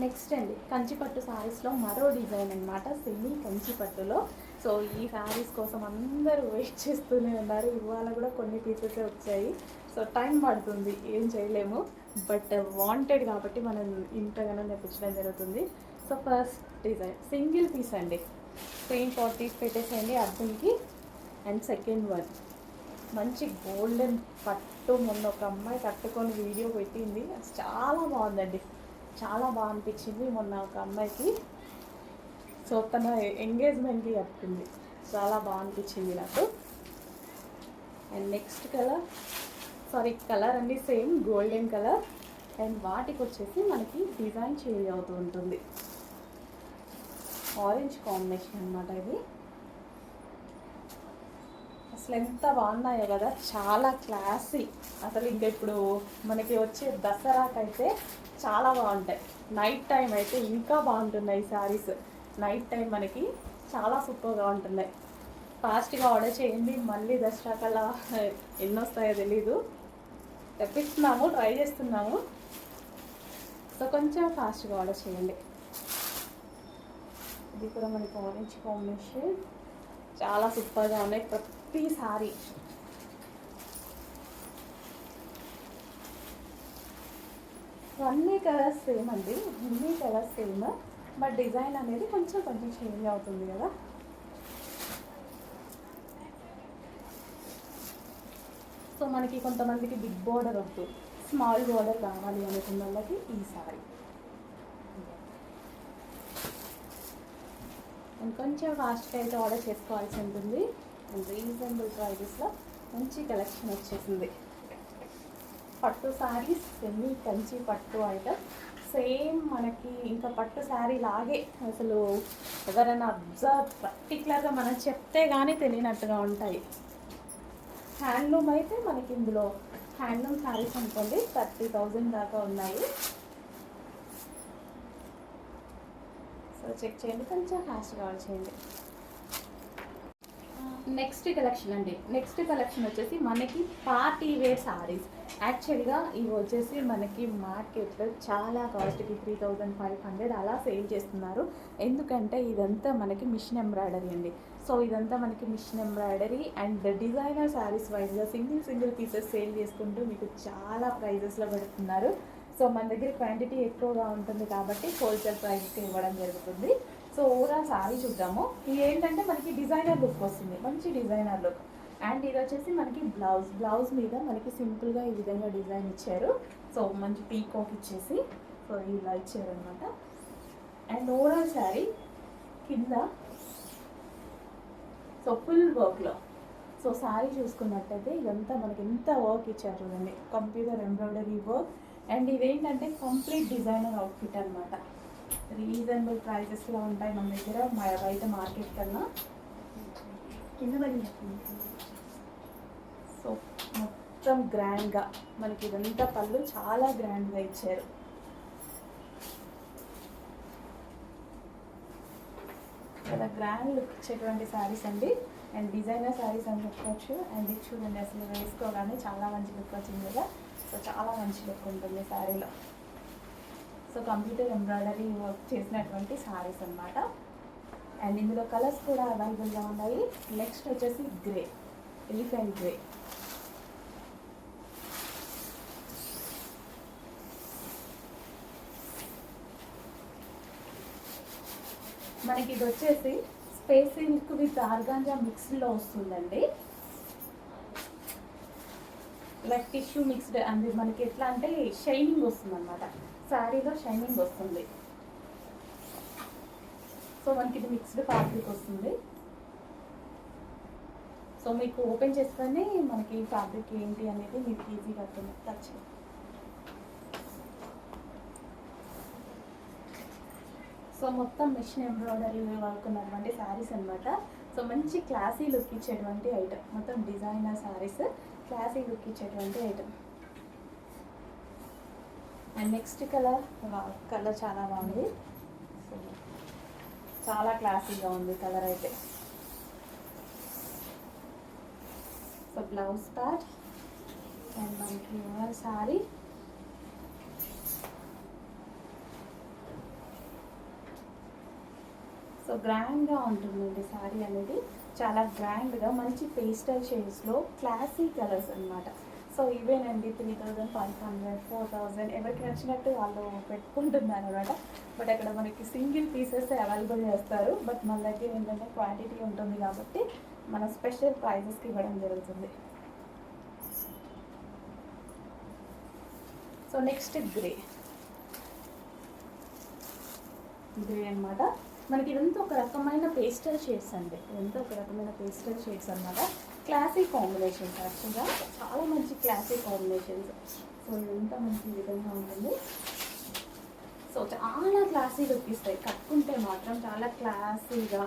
Next అండి కంచిపట్టు శారీస్లో మరో డిజైన్ అన్నమాట సెమీ కంచిపట్టులో. సో ఈ శారీస్ కోసం అందరూ వెయిట్ చేస్తూనే ఉన్నారు. ఇవాళ కూడా కొన్ని పీసెస్ వచ్చాయి. సో టైం పడుతుంది ఏం చేయలేము. బట్ వాంటెడ్ uh, కాబట్టి మనం ఇంతగానో నేర్పించడం జరుగుతుంది. So first design single piece అండి. సేమ్ ఫార్టీస్ పెట్టేసేయండి అర్థంకి అండ్ సెకండ్ వన్ మంచి గోల్డెన్ పట్టు. మొన్న ఒక అమ్మాయి కట్టుకొని వీడియో పెట్టింది. అది చాలా బాగుందండి. చాలా బాగా అనిపించింది మొన్న ఒక అమ్మాయికి. సో తన ఎంగేజ్మెంట్కి కట్టుకుంది చాలా బాగా అనిపించింది నాకు. And next colour sorry colour అండి సేమ్ గోల్డెన్ కలర్ అండ్ వాటికి వచ్చేసి మనకి డిజైన్ చేంజ్ అవుతూ ఉంటుంది. ఆరెంజ్ కాంబినేషన్ అన్నమాట ఇది. అసలు ఎంత బాగున్నాయో కదా చాలా క్లాసీ. అసలు ఇంకా ఇప్పుడు మనకి వచ్చే దసరాకైతే చాలా బాగుంటాయి. నైట్ టైం అయితే ఇంకా బాగుంటున్నాయి శారీస్ నైట్ టైం మనకి చాలా సూపర్గా ఉంటున్నాయి. ఫాస్ట్గా ఆర్డర్ చేయండి మళ్ళీ దసరా కల్లా ఎన్ని వస్తాయో తెలీదు. తెప్పిస్తున్నాము ట్రై చేస్తున్నాము. సో కొంచెం ఫాస్ట్గా ఆర్డర్ చేయండి. ఇది కూడా మనకి ఆరెంజ్ కాంబినేషన్ చాలా సూపర్గా ఉన్నాయి. ప్రతి సారీ అన్ని కలర్స్ సేమ్ అండి. అన్ని కలర్స్ సేమ్. బట్ డిజైన్ అనేది కొంచెం కొంచెం చేంజ్ అవుతుంది కదా. సో మనకి కొంతమందికి బిగ్ బోర్డర్ వద్దు. స్మాల్ బోర్డర్ కావాలి అనుకున్న వాళ్ళకి ఈ సారీ. ఇంకొంచెం ఫాస్ట్గా అయితే ఆర్డర్ చేసుకోవాల్సి ఉంటుంది. అండ్ రీజనబుల్ ప్రైజెస్లో మంచి కలెక్షన్ వచ్చేసింది. పట్టు శారీస్ సెమీ కంచి పట్టు ఐటమ్ సేమ్ మనకి ఇంకా పట్టు శారీ లాగే అసలు ఎవరైనా అబ్జర్వ్ పర్టికులర్గా మనం చెప్తే కానీ తెలియనట్టుగా ఉంటాయి. హ్యాండ్లూమ్ అయితే మనకి ఇందులో హ్యాండ్లూమ్ శారీస్ అనుకోండి థర్టీ థౌజండ్ దాకా ఉన్నాయి. సో చెక్ చేయండి. కొంచెం ఫాస్ట్గా ఆన్ చేయండి. నెక్స్ట్ కలెక్షన్ అండి. నెక్స్ట్ కలెక్షన్ వచ్చేసి మనకి పార్టీ వేర్ సారీస్ యాక్చువల్గా ఇవి వచ్చేసి మనకి మార్కెట్లో చాలా కాస్ట్కి త్రీ థౌజండ్ ఫైవ్ హండ్రెడ్ అలా సేల్ చేస్తున్నారు. ఎందుకంటే ఇదంతా మనకి మిషన్ ఎంబ్రాయిడరీ అండి. సో ఇదంతా మనకి machine embroidery and designer saris వైజ్గా సింగిల్ సింగిల్ పీసెస్ సేల్ చేసుకుంటూ మీకు చాలా ప్రైజెస్లో పెడుతున్నారు. సో మన దగ్గర క్వాంటిటీ ఎక్కువగా ఉంటుంది కాబట్టి హోల్సేల్ ప్రైస్కి ఇవ్వడం జరుగుతుంది. సో ఓవరాల్ సారీ చూద్దాము. ఇది ఏంటంటే మనకి డిజైనర్ లుక్ వస్తుంది. మంచి డిజైనర్ లుక్. అండ్ ఇది వచ్చేసి మనకి బ్లౌజ్. బ్లౌజ్ మీద మనకి సింపుల్గా ఈ విధంగా డిజైన్ ఇచ్చారు. సో మంచి పీకాక్ ఇచ్చేసి సో ఇలా ఇచ్చారు అనమాట అండ్ ఓవరాల్ శారీ కింద సో ఫుల్ వర్క్లో సో శారీ చూసుకున్నట్టయితే ఇదంతా మనకి ఎంత వర్క్ ఇచ్చారు చూడండి. కంప్యూటర్ ఎంబ్రాయిడరీ వర్క్ అండ్ ఇదేంటంటే కంప్లీట్ డిజైనర్ అవుట్ఫిట్ అనమాట రీజనబుల్ ప్రైజెస్లో ఉంటాయి మన దగ్గర మా బయట మార్కెట్ కన్నా. కింద పడింది సో మొత్తం గ్రాండ్గా మనకి ఇదంతా పళ్ళు చాలా గ్రాండ్గా ఇచ్చారు. చాలా గ్రాండ్ లుక్ ఇచ్చేటువంటి శారీస్ అండి. అండ్ డిజైనర్ శారీస్ అని చెప్పవచ్చు అండ్ ఇది చూడండి అసలు వేసుకోగానే చాలా మంచి లుక్ వచ్చింది కదా. సో చాలా మంచి లుక్ ఉంటుంది శారీలో సో కంప్యూటర్ ఎంబ్రాయిడరీ వర్క్ చేసినటువంటి శారీస్ అనమాట అండ్ ఇందులో కలర్స్ కూడా అవైలబుల్గా ఉన్నాయి. నెక్స్ట్ వచ్చేసి గ్రే ఎలిఫెంట్ గ్రే మనకి ఇది వచ్చేసి స్పేస్ సిల్క్ విత్ ఆర్గాంజా మిక్స్లో వస్తుందండి. లైక్ టిష్యూ మిక్స్డ్ అండ్ మనకి ఎట్లా అంటే షైనింగ్ వస్తుంది అనమాట శారీలో షైనింగ్ వస్తుంది. సో మనకి ఇది మిక్స్డ్ ఫ్యాబ్రిక్ వస్తుంది. సో మీకు ఓపెన్ చేస్తేనే మనకి ఫ్యాబ్రిక్ ఏంటి అనేది మీకు ఈజీగా అర్థం టచ్ సో మొత్తం మిషన్ ఎంబ్రాయిడరీ వాడుకున్నటువంటి శారీస్ అన్నమాట. సో మంచి క్లాసీ లుక్ ఇచ్చేటువంటి ఐటమ్. మొత్తం డిజైనర్ శారీస్. క్లాసీ లుక్ ఇచ్చేటువంటి item and next colour colour చాలా బాగుంది. సో చాలా క్లాసీగా ఉంది కలర్ అయితే. సో బ్లౌజ్ ప్యాట్ అండ్ మనకి శారీ సో గ్రాండ్గా ఉంటుందండి శారీ అనేది. చాలా గ్రాండ్గా మంచి పేస్టల్ షేడ్స్లో క్లాసీ కలర్స్ అన్నమాట. సో ఇవేనండి three thousand five hundred four thousand ఎవరికి నచ్చినట్టు వాళ్ళు పెట్టుకుంటున్నారు అనమాట బట్ అక్కడ మనకి సింగిల్ పీసెస్ అవైలబుల్ చేస్తారు. బట్ మన దగ్గర ఏంటంటే క్వాంటిటీ ఉంటుంది కాబట్టి మన స్పెషల్ ప్రైజెస్కి ఇవ్వడం జరుగుతుంది. So next grey. గ్రే అన్నమాట. మనకి ఇదంతా ఒక రకమైన పేస్టల్ షేడ్స్ అండి. ఇదంతా ఒక రకమైన పేస్టల్ షేడ్స్ అన్నమాట. క్లాసిక్ కాంబినేషన్స్ యాక్చువల్గా చాలా మంచి క్లాసిక్ కాంబినేషన్స్ సో ఇదంతా మంచి విధంగా ఉంటుంది. సో చాలా క్లాసీ లుక్ ఇస్తాయి. కట్టుకుంటే మాత్రం చాలా క్లాసీగా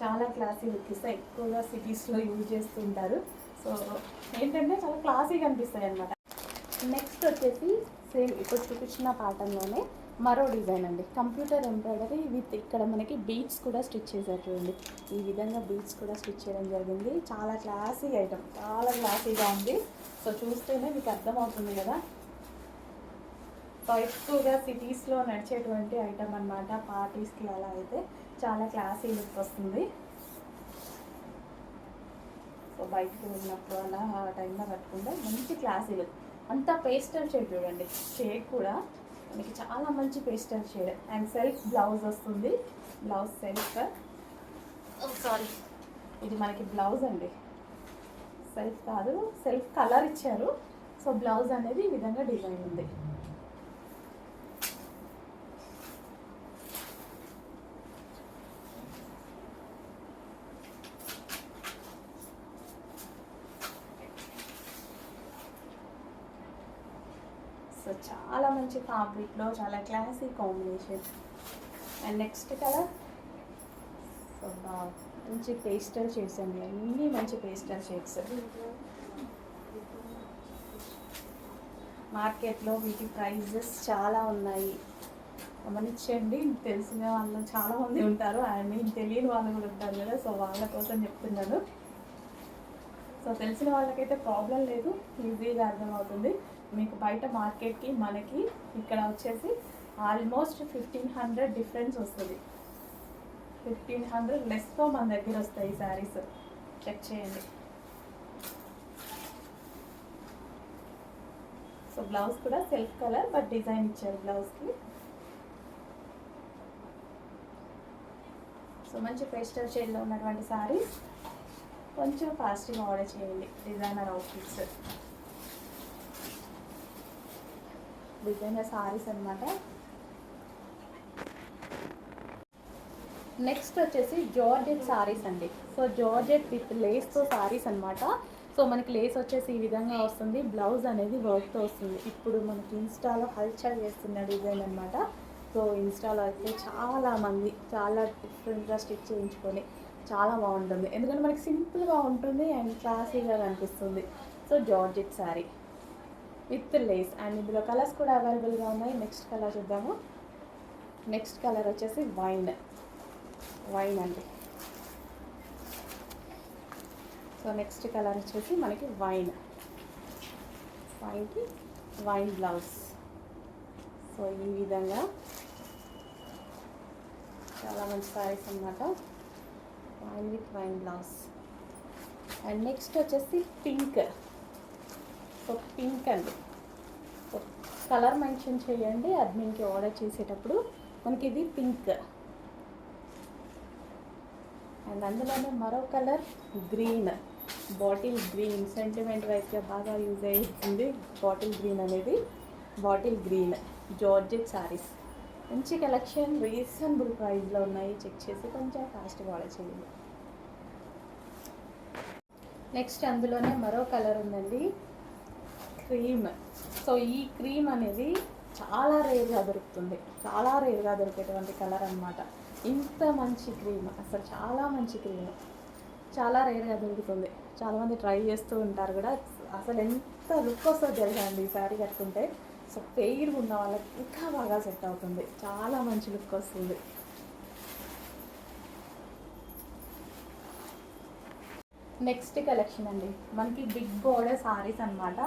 చాలా క్లాసీ లుక్ ఇస్తాయి. ఎక్కువగా సిటీస్లో యూజ్ చేస్తుంటారు. సో ఏంటంటే చాలా క్లాసీగా అనిపిస్తాయి అన్నమాట. నెక్స్ట్ వచ్చేసి సేమ్ ఇప్పుడు చూపించిన పాఠంలోనే మరో డిజైన్ అండి. కంప్యూటర్ ఎంబ్రాయిడరీ విత్ ఇక్కడ మనకి బీట్స్ కూడా స్టిచ్ చేసేటట్టు చూడండి. ఈ విధంగా బీట్స్ కూడా స్టిచ్ చేయడం జరిగింది. చాలా క్లాసీ ఐటమ్. చాలా క్లాసీగా ఉంది. సో చూస్తేనే మీకు అర్థమవుతుంది కదా. సో ఎక్కువగా సిటీస్లో నడిచేటువంటి ఐటమ్ అనమాట పార్టీస్కి అలా అయితే చాలా క్లాసీ లుక్ వస్తుంది. సో బయటకు వెళ్ళినప్పుడు అలా ఆ టైంలో కట్టుకుంటే మంచి క్లాసీ లుక్. అంతా పేస్టల్ షేడ్ చూడండి. షేడ్ కూడా మనకి చాలా మంచి pastel shade and self blouse వస్తుంది. Blouse self. సారీ. ఇది మనకి బ్లౌజ్ అండి. సెల్ఫ్ కాదు సెల్ఫ్ కలర్ ఇచ్చారు. సో బ్లౌజ్ అనేది ఈ విధంగా డిజైన్ ఉంది సో ఫ్యాబ్రిక్లో చాలా classy combination and next colour మంచి పేస్టల్ షేడ్స్ అండి. అన్నీ మంచి పేస్టల్ షేడ్స్ మార్కెట్లో వీటి ప్రైజెస్ చాలా ఉన్నాయి. గమనించండి తెలిసిన వాళ్ళు చాలా మంది ఉంటారు. ఐ మీన్ తెలియని వాళ్ళు కూడా ఉంటారు కదా సో వాళ్ళ కోసం చెప్తున్నాను. సో తెలిసిన వాళ్ళకైతే ప్రాబ్లం లేదు. ఈజీగా అర్థమవుతుంది. మీకు బయట మార్కెట్కి మనకి ఇక్కడ వచ్చేసి ఆల్మోస్ట్ ఫిఫ్టీన్ హండ్రెడ్ డిఫరెన్స్ వస్తుంది. ఫిఫ్టీన్ హండ్రెడ్ లెస్తో మన దగ్గర వస్తాయి శారీస్ చెక్ చేయండి. సో బ్లౌజ్ కూడా సెల్ఫ్ కలర్ బట్ డిజైన్ ఇచ్చారు బ్లౌజ్కి సో మంచి పేస్టల్ షేడ్లో ఉన్నటువంటి శారీస్ కొంచెం ఫాస్ట్గా ఆర్డర్ చేయండి డిజైనర్ అవుట్ఫిట్స్ డిజైనర్ సారీస్ అనమాట నెక్స్ట్ వచ్చేసి జార్జెట్ సారీస్ అండి. సో జార్జెట్ విత్ లేస్తో సారీస్ అనమాట సో మనకి లేస్ వచ్చేసి ఈ విధంగా వస్తుంది. బ్లౌజ్ అనేది వర్క్తో వస్తుంది. ఇప్పుడు మనకి ఇన్స్టాలో హల్చల్ చేస్తున్న డిజైన్ అన్నమాట. సో ఇన్స్టాలో అయితే చాలామంది చాలా డిఫరెంట్గా స్టిచ్ చేయించుకొని చాలా బాగుంటుంది. ఎందుకంటే మనకి సింపుల్గా ఉంటుంది అండ్ క్లాసీగా కనిపిస్తుంది. So georgette sari with lace. And ఇందులో కలర్స్ కూడా అవైలబుల్గా ఉన్నాయి. నెక్స్ట్ కలర్ చూద్దాము. నెక్స్ట్ కలర్ వచ్చేసి వైన్. వైన్ అండి. సో నెక్స్ట్ కలర్ వచ్చేసి మనకి వైన్. వైన్కి వైన్ బ్లౌజ్. సో ఈ విధంగా చాలా మంచి సారీస్ అన్నమాట. Wine with wine blouse and next వచ్చేసి పింక్. ఒక పింక్ అండి. కలర్ మెన్షన్ చేయండి అడ్మిన్కి ఆర్డర్ చేసేటప్పుడు మనకి ఇది పింక్. అండ్ అందులోనే మరో colour green. Bottle green sentiment వైజ్గా బాగా యూజ్ అవుతుంది బాటిల్ గ్రీన్ అనేది. Bottle green georgette saris. మంచి కలెక్షన్ రీజనబుల్ ప్రైస్లో ఉన్నాయి. చెక్ చేసి కొంచెం ఫాస్ట్గా ఆర్డర్ చేయండి. నెక్స్ట్ అందులోనే మరో కలర్ ఉందండి. క్రీమ్. సో ఈ క్రీమ్ అనేది చాలా రేర్గా దొరుకుతుంది. చాలా రేర్గా దొరికేటువంటి కలర్ అనమాట ఇంత మంచి క్రీమ్. అసలు చాలా మంచి క్రీమ్. చాలా రేర్గా దొరుకుతుంది. చాలామంది ట్రై చేస్తూ ఉంటారు కూడా. అసలు ఎంత లుక్ వస్తుందో తెలుసా ఈ శారీ కట్టుకుంటే. సో పెయిర్ ఉన్న వాళ్ళకి ఇంకా బాగా సెట్ అవుతుంది. చాలా మంచి లుక్ వస్తుంది. నెక్స్ట్ కలెక్షన్ అండి. మనకి బిగ్ బోర్డర్ సారీస్ అనమాట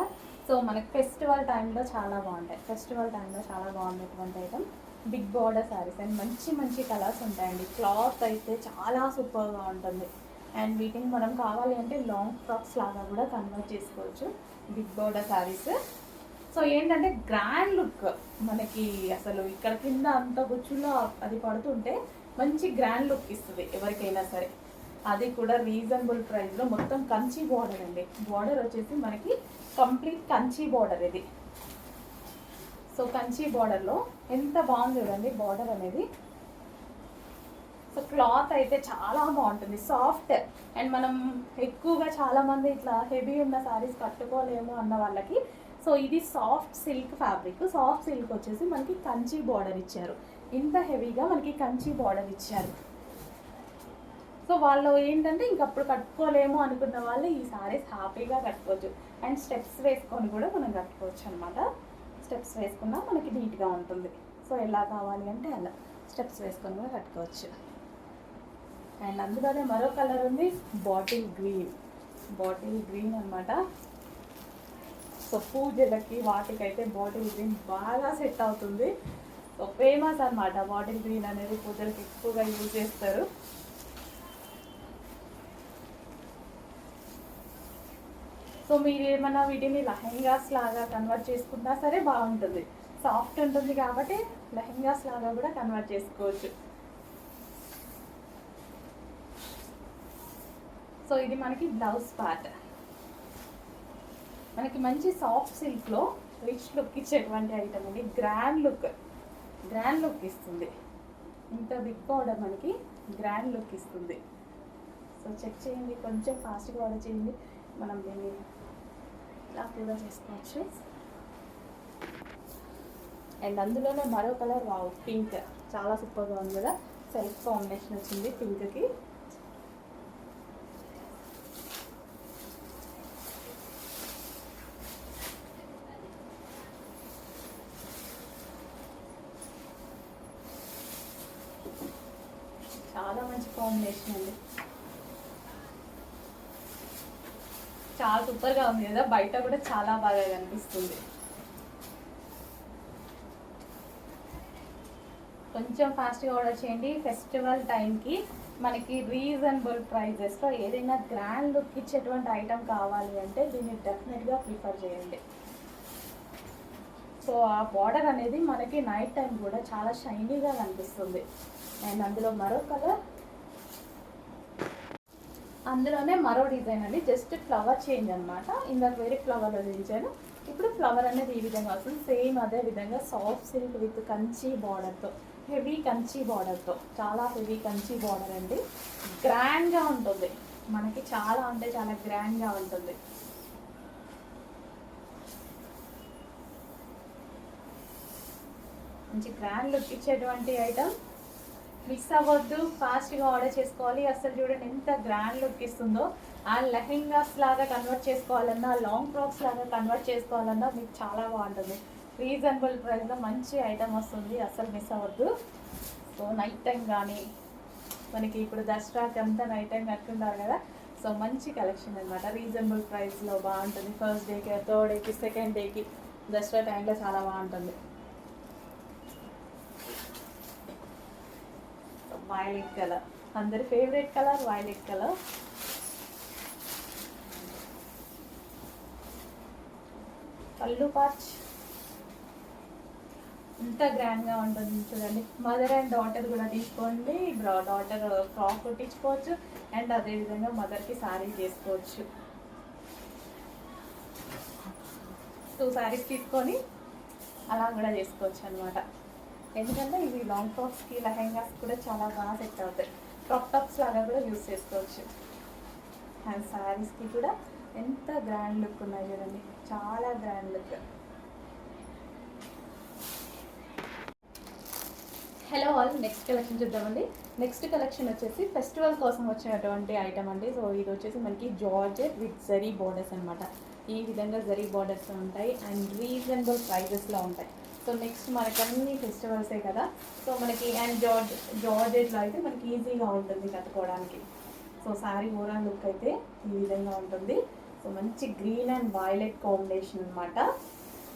సో మనకి ఫెస్టివల్ టైంలో చాలా బాగుంటాయి. ఫెస్టివల్ టైంలో చాలా బాగుండేటువంటి item big border saris and మంచి మంచి కలర్స్ ఉంటాయండి. క్లాత్ అయితే చాలా సూపర్గా ఉంటుంది. అండ్ వీటిని మనం కావాలి అంటే లాంగ్ ఫ్రాక్స్ లాగా కూడా కన్వర్ట్ చేసుకోవచ్చు బిగ్ బార్డర్ శారీస్ సో ఏంటంటే గ్రాండ్ లుక్ మనకి అసలు ఇక్కడ కింద అంత గుచ్చులో అది పడుతుంటే మంచి గ్రాండ్ లుక్ ఇస్తుంది ఎవరికైనా సరే. అది కూడా రీజనబుల్ ప్రైస్లో మొత్తం కంచి బార్డర్ అండి. బార్డర్ వచ్చేసి మనకి కంప్లీట్ కంచి బార్డర్ ఇది. సో కంచి బార్డర్లో ఎంత బాగుంది చూడండి బార్డర్ అనేది. సో క్లాత్ అయితే చాలా బాగుంటుంది. సాఫ్ట్ అండ్ మనం ఎక్కువగా చాలామంది ఇట్లా హెవీ ఉన్న శారీస్ కట్టుకోలేము అన్న వాళ్ళకి. సో ఇది soft silk fabric soft silk వచ్చేసి మనకి కంచి బార్డర్ ఇచ్చారు. ఇంత హెవీగా మనకి కంచి బార్డర్ ఇచ్చారు. సో వాళ్ళు ఏంటంటే ఇంకప్పుడు కట్టుకోలేము అనుకున్న వాళ్ళు ఈ సారీస్ హ్యాపీగా కట్టుకోవచ్చు. అండ్ స్టెప్స్ వేసుకొని కూడా మనం కట్టుకోవచ్చు అనమాట స్టెప్స్ వేసుకున్నా మనకి నీట్గా ఉంటుంది. సో ఎలా కావాలి అంటే అలా. స్టెప్స్ వేసుకొని కూడా కట్టుకోవచ్చు. అండ్ అందులోనే మరో కలర్ ఉంది బాటిల్ గ్రీన్ బాటిల్ గ్రీన్ అనమాట సో పూజలకి వాటికైతే బాటిల్ గ్రీన్ బాగా సెట్ అవుతుంది. సో ఫేమస్ అనమాట బాటిల్ గ్రీన్ అనేది పూజలకి ఎక్కువగా యూజ్ చేస్తారు. సో మీరు ఏమన్నా వీటిని లెహెంగాస్ లాగా కన్వర్ట్ చేసుకున్నా సరే బాగుంటుంది. సాఫ్ట్ ఉంటుంది కాబట్టి లెహెంగాస్ లాగా కూడా కన్వర్ట్ చేసుకోవచ్చు. సో ఇది మనకి బ్లౌజ్ పార్ట్ మనకి మంచి సాఫ్ట్ సిల్క్లో రిచ్ లుక్ ఇచ్చేటువంటి ఐటమ్ అండి. గ్రాండ్ లుక్ గ్రాండ్ లుక్ ఇస్తుంది. ఇంత బిగ్ పౌడర్ మనకి గ్రాండ్ లుక్ ఇస్తుంది. సో చెక్ చేయండి. కొంచెం ఫాస్ట్గా ఆర్డర్ చేయండి. మనం దీన్ని ఇలా కూడా చేసుకోవచ్చు అండ్ అందులోనే మరో కలర్ వావ్ పింక్ చాలా సూపర్గా ఉంది కదా? సెల్ఫ్ కాంబినేషన్ వచ్చింది పింక్కి చాలా మంచి కాంబినేషన్ అండి. చాలా సూపర్గా ఉంది కదా బయట కూడా చాలా బాగా కనిపిస్తుంది. కొంచెం ఫాస్ట్గా ఆర్డర్ చేయండి. ఫెస్టివల్ టైంకి మనకి రీజనబుల్ ప్రైజెస్లో ఏదైనా గ్రాండ్ లుక్ ఇచ్చేటువంటి ఐటమ్ కావాలి అంటే దీన్ని డెఫినెట్గా ప్రిఫర్ చేయండి. సో ఆ బార్డర్ అనేది మనకి నైట్ టైం కూడా చాలా షైనీగా కనిపిస్తుంది. అండ్ అందులో మరో కలర్ అందులోనే మరో డిజైన్ అండి. జస్ట్ ఫ్లవర్ చేంజ్ అనమాట ఇందాక వేరే ఫ్లవర్లో చూపించాను ఇప్పుడు ఫ్లవర్ అనేది ఈ విధంగా వస్తుంది. సేమ్ అదే విధంగా సాఫ్ట్ సిల్క్ విత్ కంచి బార్డర్తో హెవీ కంచి బార్డర్తో చాలా హెవీ కంచి బార్డర్ అండి. గ్రాండ్గా ఉంటుంది. మనకి చాలా అంటే చాలా గ్రాండ్గా ఉంటుంది. మంచి గ్రాండ్ లుక్ ఇచ్చేటువంటి ఐటమ్ మిస్ అవ్వద్దు ఫాస్ట్గా ఆర్డర్ చేసుకోవాలి. అసలు చూడండి ఎంత గ్రాండ్ లుక్ ఇస్తుందో. ఆ లెహెంగాస్ లాగా కన్వర్ట్ చేసుకోవాలన్నా లాంగ్ ఫ్రాక్స్ లాగా కన్వర్ట్ చేసుకోవాలన్నా మీకు చాలా బాగుంటుంది. రీజనబుల్ ప్రైస్లో మంచి ఐటమ్ వస్తుంది. అసలు మిస్ అవ్వద్దు. సో నైట్ టైం కానీ మనకి ఇప్పుడు దసరాకి అంతా నైట్ టైం కట్టుకుంటారు కదా. సో మంచి కలెక్షన్ అనమాట రీజనబుల్ ప్రైస్లో బాగుంటుంది. ఫస్ట్ డేకి థర్డ్ డేకి సెకండ్ డేకి దసరా టైంలో చాలా బాగుంటుంది. వైలెట్ కలర్ అందరి ఫేవరెట్ కలర్ వైలెట్ కలర్ పళ్ళు పాచ్ ఎంత గ్రాండ్గా ఉంటుంది చూడండి. మదర్ అండ్ డాటర్ కూడా తీసుకోండి. డాటర్ ఫ్రాక్ uh, కుట్టించుకోవచ్చు. అండ్ అదేవిధంగా మదర్కి శారీ చేసుకోవచ్చు. టూ శారీస్ తీసుకొని అలా కూడా చేసుకోవచ్చు అనమాట ఎందుకంటే ఇవి లాంగ్ టాప్స్కి లెహెంగాస్ కూడా చాలా బాగా సెట్ అవుతాయి. క్రాప్ టాప్స్ లాగా కూడా యూస్ చేసుకోవచ్చు. అండ్ శారీస్కి కూడా ఎంత గ్రాండ్ లుక్ ఉన్నాయి చూడండి. చాలా grand look hello all next collection చూద్దామండి. నెక్స్ట్ కలెక్షన్ వచ్చేసి ఫెస్టివల్ కోసం వచ్చినటువంటి ఐటమ్ అండి. సో ఇది వచ్చేసి మనకి జార్జెట్ విత్ జరీ బార్డర్స్ అనమాట ఈ విధంగా జరీ బార్డర్స్ ఉంటాయి. అండ్ రీజనబుల్ ప్రైజెస్లో ఉంటాయి. సో నెక్స్ట్ మనకి అన్ని ఫెస్టివల్సే కదా? సో మనకి అండ్ జార్జ్ జార్జెట్లో అయితే మనకి ఈజీగా ఉంటుంది కట్టుకోవడానికి. సో శారీ ఓరా లుక్ అయితే ఈ విధంగా ఉంటుంది. సో మంచి గ్రీన్ అండ్ వైలెట్ కాంబినేషన్ అనమాట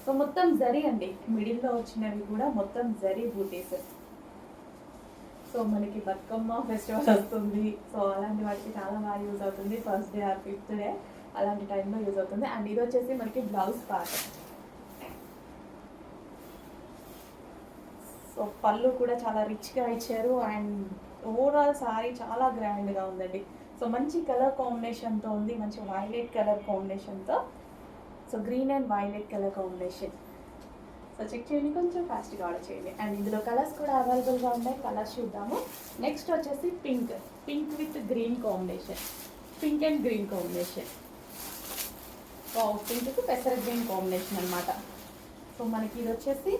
సో మొత్తం జరీ అండి. మిడిల్లో వచ్చినవి కూడా మొత్తం జరీ బూటీస్ సో మనకి బతుకమ్మ ఫెస్టివల్ వస్తుంది. సో అలాంటి వాటికి చాలా బాగా యూజ్ అవుతుంది. First day or fifth day అలాంటి టైంలో యూజ్ అవుతుంది. అండ్ ఇది వచ్చేసి మనకి బ్లౌజ్ పార్ట్ సో పళ్ళు కూడా చాలా రిచ్గా ఇచ్చారు అండ్ ఓవరాల్ సారీ చాలా గ్రాండ్గా ఉందండి. సో మంచి కలర్ కాంబినేషన్తో ఉంది. మంచి వైలెట్ కలర్ కాంబినేషన్తో so green and violet colour combination so check చేయండి. కొంచెం ఫాస్ట్గా ఆర్డర్ చేయండి. అండ్ ఇందులో కలర్స్ కూడా అవైలబుల్గా ఉన్నాయి. కలర్స్ చూద్దాము. నెక్స్ట్ వచ్చేసి pink pink with green combination pink and green combination so పింక్కి పెసర గ్రీన్ కాంబినేషన్ అనమాట సో మనకి ఇది వచ్చేసి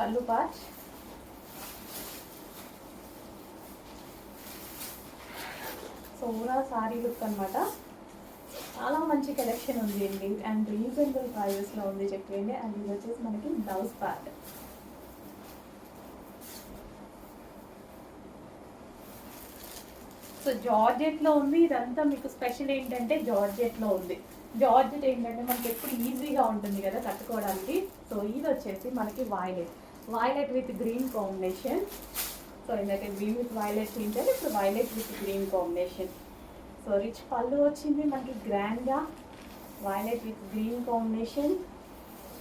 పళ్ళు patch so overall sari look అనమాట చాలా మంచి కలెక్షన్ ఉంది అండి. అండ్ రీజనబుల్ ప్రైజెస్లో ఉంది చెక్ అండ్ ఇది వచ్చేసి మనకి బ్లౌజ్ పార్ట్. సో జార్జెట్లో ఉంది. ఇదంతా మీకు స్పెషల్ ఏంటంటే జార్జెట్లో ఉంది. జార్జెట్ ఏంటంటే మనకి ఎప్పుడు ఈజీగా ఉంటుంది కదా కట్టుకోవడానికి. సో ఇది వచ్చేసి మనకి violet violet with green combination so ఇందాక గ్రీన్ విత్ వైలెట్ ఏంటంటే ఇప్పుడు violet with green combination so rich పళ్ళు వచ్చింది మనకి గ్రాండ్గా violet with green combination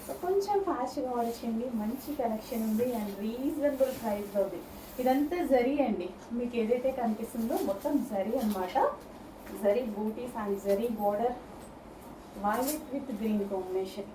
so కొంచెం ఫాస్ట్గా వచ్చింది మంచి కలెక్షన్ ఉంది అండ్ రీజనబుల్ ప్రైస్లో ఉంది. ఇదంతా జరీ అండి. మీకు ఏదైతే కనిపిస్తుందో మొత్తం జరీ అన్నమాట. Zari booties and zari border violet with green combination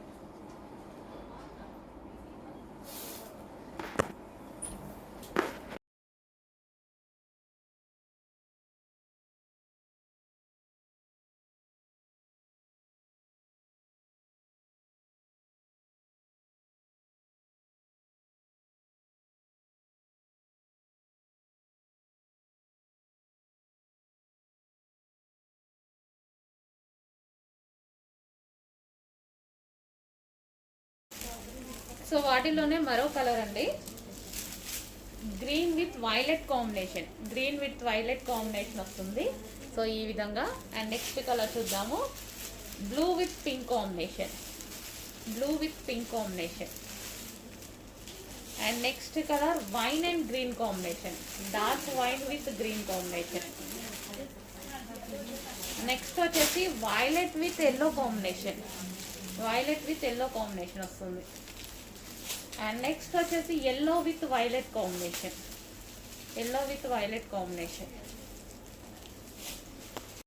so వాటిలోనే మరో కలర్ అండి. Green with violet combination green with violet combination వస్తుంది. సో ఈ విధంగా. అండ్ నెక్స్ట్ కలర్ చూద్దాము. Blue with pink combination blue with pink combination and next colour wine and green combination dark wine with green combination next వచ్చేసి violet with yellow combination violet with yellow combination వస్తుంది. And next వచ్చేసి yellow with violet combination yellow with violet combination